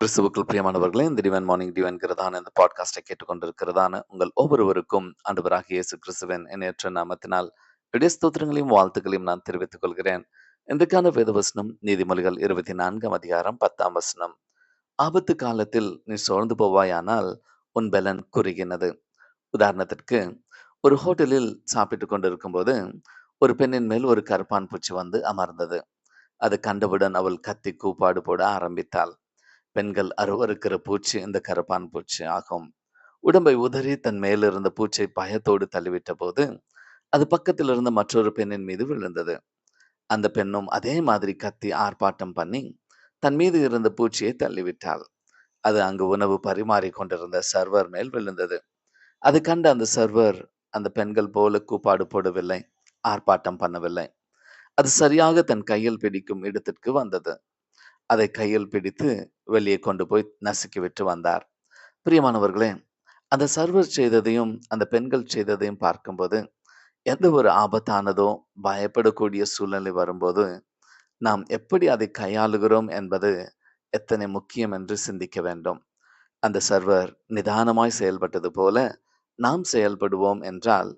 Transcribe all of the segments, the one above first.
கிறிஸ்துவுக்குள் பிரியமானவர்களே இந்த டிவன் மார்னிங் டிவன்கிறதான இந்த பாட்காஸ்டை கேட்டுக்கொண்டிருக்கிறதான உங்கள் ஒவ்வொருவருக்கும் ஆண்டவராக இயேசு கிறிஸ்துவின் எண்ணற்ற நாமத்தினால் இடைய ஸ்தோத்திரங்களையும் வாழ்த்துக்களையும் நான் தெரிவித்துக் கொள்கிறேன். இன்றைக்கான வேதவசனம் நீதிமொழிகள் இருபத்தி நான்காம் அதிகாரம் பத்தாம் வசனம். ஆபத்து காலத்தில் நீ சோழ்ந்து போவாயானால் உன் பலன் குறுகினது. உதாரணத்திற்கு ஒரு ஹோட்டலில் சாப்பிட்டு கொண்டிருக்கும் போது ஒரு பெண்ணின் மேல் ஒரு கருப்பான் பூச்சி வந்து அமர்ந்தது. அது கண்டவுடன் அவள் கத்தி கூப்பாடு போட ஆரம்பித்தாள். பெண்கள் அருவருக்கிற பூச்சி இந்த கரப்பான் பூச்சி ஆகும். உடம்பை உதறி தன் மேலிருந்த பூச்சை பயத்தோடு தள்ளிவிட்ட போது அது பக்கத்தில் இருந்த மற்றொரு பெண்ணின் மீது விழுந்தது. அந்த பெண்ணும் அதே மாதிரி கத்தி ஆர்ப்பாட்டம் பண்ணி தன் மீது இருந்த பூச்சியை தள்ளிவிட்டாள். அது அங்கு உணவு பரிமாறி கொண்டிருந்த சர்வர் மேல் விழுந்தது. அது கண்ட அந்த சர்வர் அந்த பெண்கள் போல கூப்பாடு போடவில்லை ஆர்ப்பாட்டம் பண்ணவில்லை. அது சரியாக தன் கையில் பிடிக்கும் இடத்திற்கு வந்தது. அதை கையில் பிடித்து வெளியே கொண்டு போய் நசுக்கி விட்டு வந்தார். பிரியமானவர்களே அந்த சர்வர் செய்ததையும் அந்த பெண்கள் செய்ததையும் பார்க்கும்போது எந்த ஒரு ஆபத்தானதோ பயப்படக்கூடிய சூழ்நிலை வரும்போது நாம் எப்படி அதை கையாளுகிறோம் என்பது எத்தனை முக்கியம் என்று சிந்திக்க வேண்டும். அந்த சர்வர் நிதானமாய் செயல்பட்டது போல நாம் செயல்படுவோம் என்றால்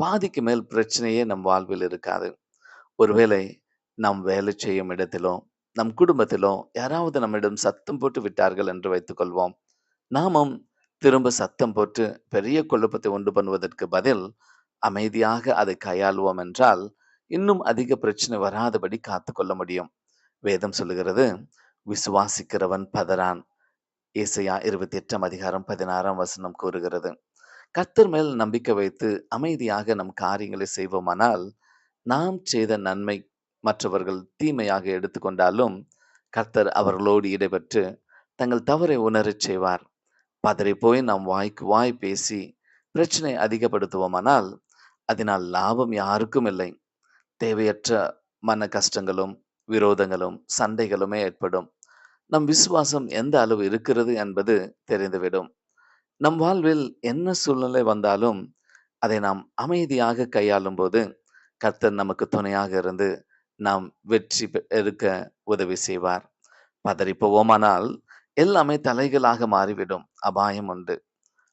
பாதிக்கு மேல் பிரச்சனையே நம் வாழ்வில் இருக்காது. ஒருவேளை நாம் வேலை செய்யும் இடத்திலோ நம் குடும்பத்திலோ யாராவது நம்மிடம் சத்தம் போட்டு விட்டார்கள் என்று வைத்துக்கொள்வோம். நாமும் திரும்ப சத்தம் போட்டு பெரிய குழப்பத்தை உண்டு பண்ணுவதற்கு பதில் அமைதியாக அதை கையாளுவோம் என்றால் இன்னும் அதிக பிரச்சனை வராதபடி காத்து கொள்ள முடியும். வேதம் சொல்லுகிறது விசுவாசிக்கிறவன் பதறான். ஏசையா இருபத்தி எட்டாம் அதிகாரம் பதினாறாம் வசனம் கூறுகிறது. கர்த்தர் மேல் நம்பிக்கை வைத்து அமைதியாக நம் காரியங்களை செய்வோமானால் நாம் செய்த நன்மை மற்றவர்கள் தீமையாக எடுத்துக்கொண்டாலும் கர்த்தர் அவர்களோடு இடைபெற்று தங்கள் தவறை உணரச் செய்வார். பதறி போய் நாம் வாய்க்கு வாய் பேசி பிரச்சனை அதிகப்படுத்துவோமானால் அதனால் லாபம் யாருக்கும் இல்லை. தேவையற்ற மன கஷ்டங்களும் விரோதங்களும் சண்டைகளுமே ஏற்படும். நம் விசுவாசம் எந்த அளவு இருக்கிறது என்பது தெரிந்துவிடும். நம் வாழ்வில் என்ன சூழ்நிலை வந்தாலும் அதை நாம் அமைதியாக கையாளும் போது கர்த்தர் நமக்கு துணையாக இருந்து நாம் வெற்றி எடுக்க உதவி செய்வார். பதறி போவோமானால் எல்லாமே தலைகளாக மாறிவிடும். அபாயம் உண்டு.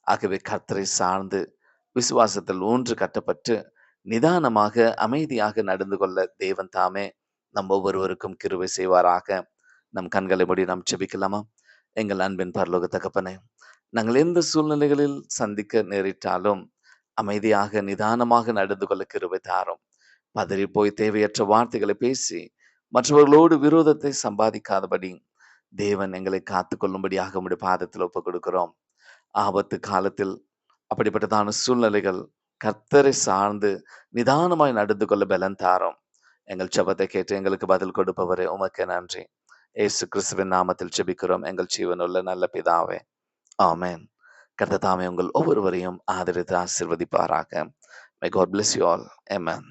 ஆகவே கர்த்தரை சார்ந்து விசுவாசத்தில் ஊன்று கட்டப்பட்டு நிதானமாக அமைதியாக நடந்து கொள்ள தேவன் தாமே நம் ஒவ்வொருவருக்கும் கிருவை செய்வாராக. நம் கண்களை மூடி நாம் செபிக்கலாமா எங்கள் அன்பின் பரலோக தகப்பனே நாங்கள் எந்த சூழ்நிலைகளில் சந்திக்க நேரிட்டாலும் அமைதியாக நிதானமாக நடந்து கொள்ள கிருவை தாரும். பதறி போய் தேவையற்ற வார்த்தைகளை பேசி மற்றவர்களோடு விரோதத்தை சம்பாதிக்காதபடி தேவன் எங்களை காத்து கொள்ளும்படியாக உடைய பாதத்தில் ஒப்புக் கொடுக்கிறோம். ஆபத்து காலத்தில் அப்படிப்பட்டதான சூழ்நிலைகள் கர்த்தரை சார்ந்து நிதானமாய் நடந்து கொள்ள பலன் தாரோம். எங்கள் செபத்தை கேட்டு எங்களுக்கு பதில் கொடுப்பவரே உமக்கு நன்றி. ஏசு கிறிஸ்துவின் நாமத்தில் செபிக்கிறோம் எங்கள் ஜீவனுள்ள நல்ல பிதாவே. ஆமேன். கர்த்த தாமே உங்கள் ஒவ்வொருவரையும் ஆதரித்து ஆசிர்வதிப்பாராக. May god bless you all amen